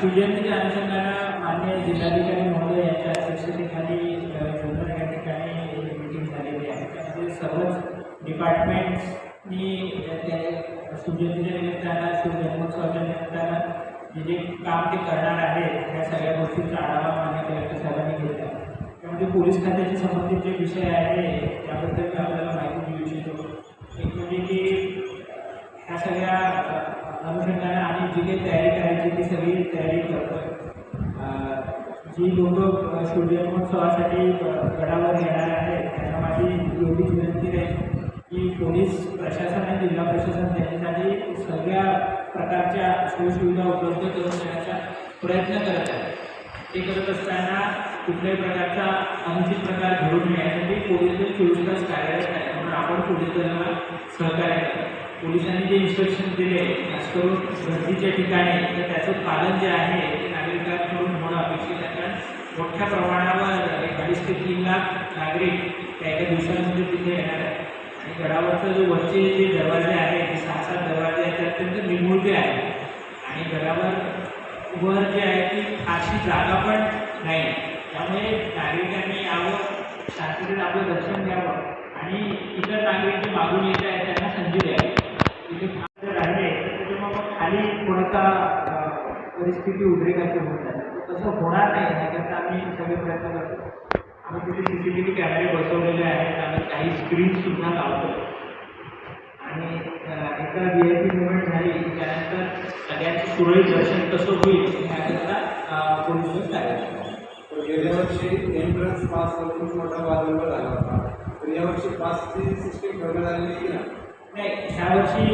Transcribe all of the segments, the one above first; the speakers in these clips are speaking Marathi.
शिवजयंतीच्या अनुषंगानं मान्य जिल्हाधिकारी महोदय यांच्या अध्यक्षतेखाली जुन्नर या ठिकाणी मिटिंग झालेली आहे. त्यामध्ये सर्वच डिपार्टमेंट्सनी त्या शिवजयंतीच्या निमित्तानं शिवजन्मोत्सवाच्या निमित्तानं जे जे काम ते करणार आहेत त्या सगळ्या गोष्टींचा आढावा मान्य कलेक्टर साहेबांनी घेतला त्यामध्ये पोलीस खात्याशी संबंधित जे विषय आहे त्याबद्दल मी आपल्याला माहिती देऊ इच्छितो. एक म्हणजे की ह्या सगळ्या अनुषंगाने आम्ही जी काही तयारी करायची ती सगळी तयारी करतो जी लोक शिवजन्मोत्सवासाठी महोत्सवासाठी गडावर येणार आहेत त्यांना माझी एवढीच विनंती आहे की पोलीस प्रशासन आणि जिल्हा प्रशासन त्यांच्यासाठी सगळ्या प्रकारच्या सोयीसुविधा उपलब्ध करून देण्याचा प्रयत्न करत आहे ते करत असताना कुठल्याही प्रकारचा अनुचित प्रकार घडून नये यासाठी पोलीस चोवीस तास कार्यरत आहे आपण पुढे त्यांना सहकार्य करा पोलिसांनी जे इन्स्ट्रक्शन दिले खास करून गर्दीच्या ठिकाणी तर त्याचं पालन जे आहे ते नागरिकांकडून होणं अपेक्षित आहे. कारण मोठ्या प्रमाणावर एक अडीच ते तीन लाख नागरिक त्या एका दिवसामध्ये तिथे येणार आहे आणि गडावरचं जो वरचे जे दरवाजे आहेत ते सहा सात दरवाजे आहेत ते अत्यंत निमुळते आहेत. आणि गडावर वर जे आहे ती फारशी जागा पण नाही. त्यामुळे नागरिकांनी यावं शांततेत आपलं दर्शन घ्यावं. आणि इतर नागरिक जे मागून येत आहेत त्यांना संधी द्यावी. तिथे जर राहिले तर मग खाली कोणाचा परिस्थिती उद्रेकाची होत आहे. तसं होणार नाही याकरता आम्ही सगळे प्रयत्न करतो. आम्ही तिथे सी सी टी व्ही कॅमेरे बसवलेले आहेत आम्ही काही स्क्रीनसुद्धा लावतो. आणि अं, एकदा व्ही आय पी मुवमेंट झाली त्यानंतर सगळ्यांचं सुरळीत दर्शन कसं होईल याकरता पोलीस कार्य गेल्या वर्षी एंट्रन्स पास करून मोठा वादंग झाला होता. तर यावर्षी पासची सिस्टीम ठेवण्यात आलेली आहे की नाही? ह्यावर्षी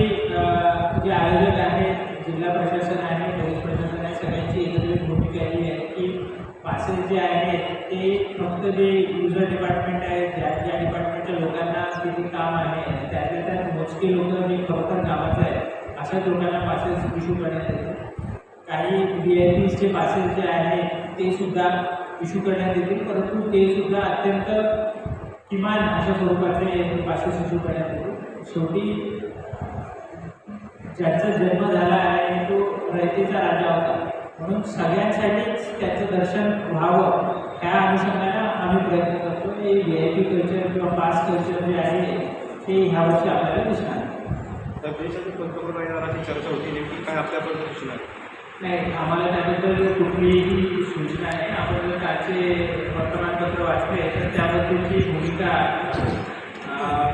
जे आयोजक आहेत जिल्हा प्रशासन आहे पोलीस प्रशासन आहे सगळ्यांची एकत्रित भूमिका ही आहे की पासेस जे आहेत ते फक्त जे युजर डिपार्टमेंट आहे ज्या ज्या डिपार्टमेंटच्या लोकांना किती काम आहे त्यातल्या त्यात मोजके लोक जे खरोखर कामाचं आहे अशाच लोकांना पासेस इश्यू करण्यात येते काही व्ही आय पीजचे पासेस जे आहेत ते सुद्धा इश्यू करण्यात येतील परंतु ते सुद्धा अत्यंत किमान अशा स्वरूपाचे पासेस इश्यू करण्यात शेवटी ज्याचा जन्म झाला आहे तो रयतेचा राजा होता. म्हणून सगळ्यांसाठीच त्याचं दर्शन व्हावं ह्या अनुषंगानं आम्ही प्रयत्न करतो. हे व्ही आय पी कल्चर किंवा पास कल्चर जे आहे ते ह्या वर्षी आपल्याला दिसणार आहे. तर देशातील पंतप्रधान चर्चा होती नेमकी काय आपल्यापर्यंत दिसणार? नाही आम्हाला त्याबद्दल कुठलीही सूचना नाही आपण जर कालचे वर्तमानपत्र वाचले तर त्याबद्दलची भूमिका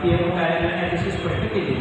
पी एम कार्यालयाने अतिशय स्पष्ट केली.